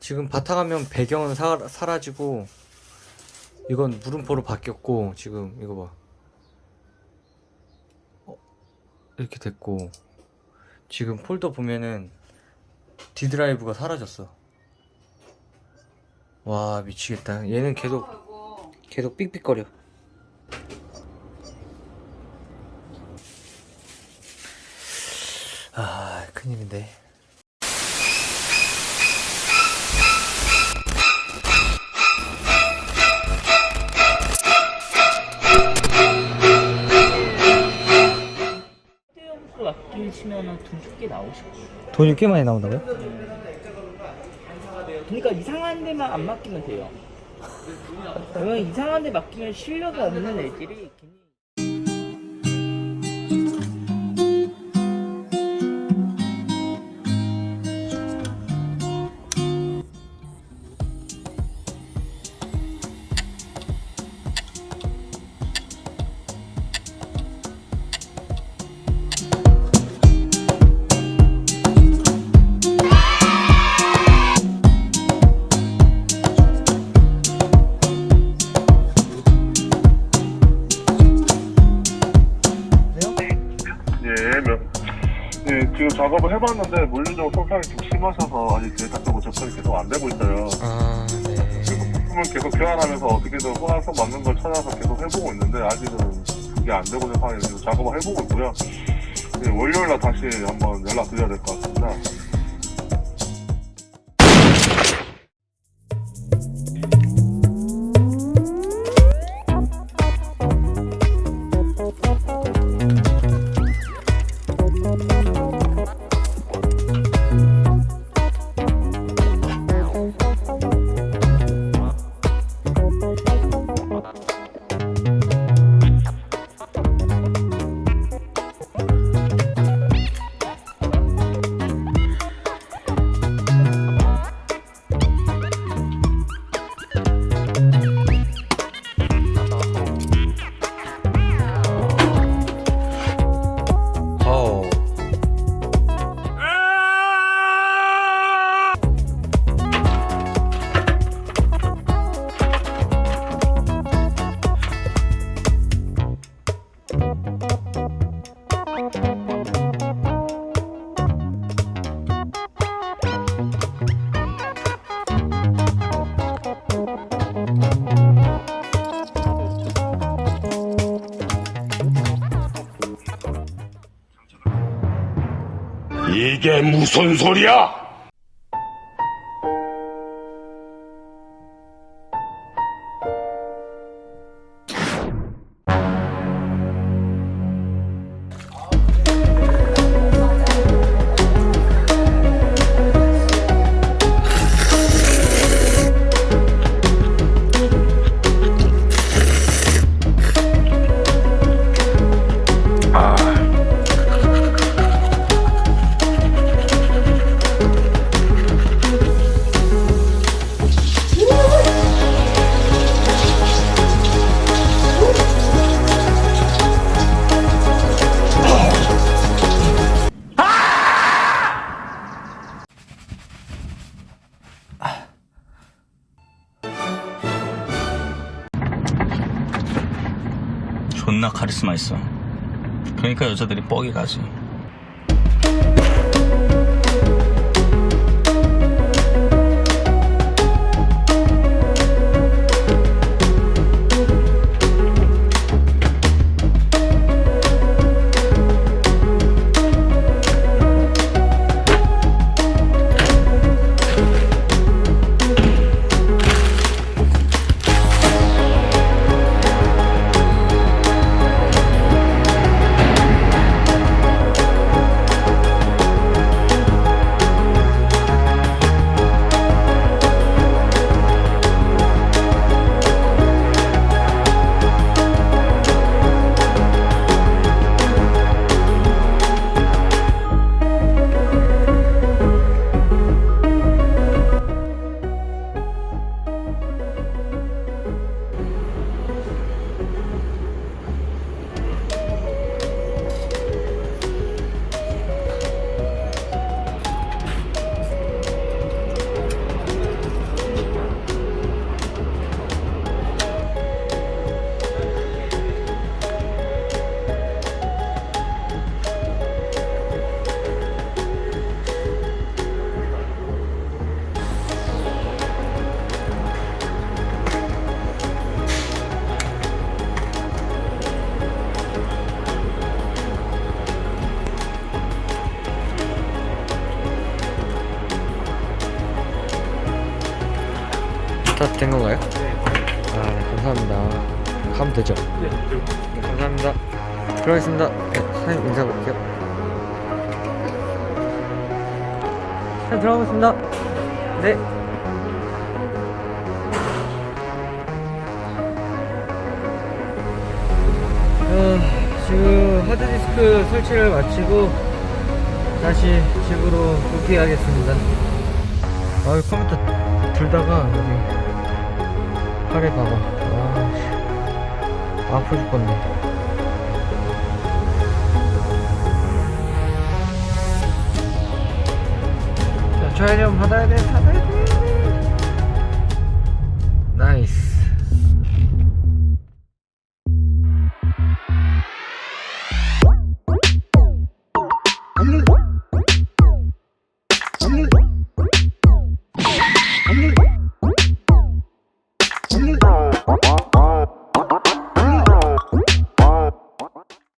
지금 바탕화면 배경은 사, 사라지고 이건 물음표로 바뀌었고 지금 이거 봐. 어, 이렇게 됐고 지금 폴더 보면은 D 드라이브가 사라졌어. 와 미치겠다. 얘는 계속 계속 삑삑거려. 아 큰일인데 맡기시면은 돈 적게 나오실 거예요. 돈이 꽤 많이 나온다고요? 그러니까 이상한 데만 안 맡기면 돼요. 이상한 데 맡기면 실력이 없는 애들이 괜히 해봤는데 물리적 손상이 좀 심하셔서 아직 데이터적으로 접근이 계속 안 되고 있어요. 아, 네. 부품을 계속 교환하면서 어떻게든 호환성 맞는 걸 찾아서 계속 해보고 있는데 아직은 그게 안 되고 있는 지금 작업을 해보고 있고요. 예, 월요일 날 다시 한번 연락드려야 될 것 같습니다. 이게 무슨 소리야? 존나 카리스마 있어. 그러니까 여자들이 뻑이 가지. 다 된 건가요? 아, 네, 감사합니다. 가면 되죠? 네, 감사합니다. 들어가겠습니다. 네, 사장님 인사 볼게요. 네, 들어가겠습니다. 네. 어, 지금 하드디스크 설치를 마치고 다시 집으로 복귀하겠습니다. 아, 이 컴퓨터 들다가 여기 팔에 봐봐. 아, 씨. 아파 죽겠네. 자, 저희좀 받아야 돼, 받아야 돼.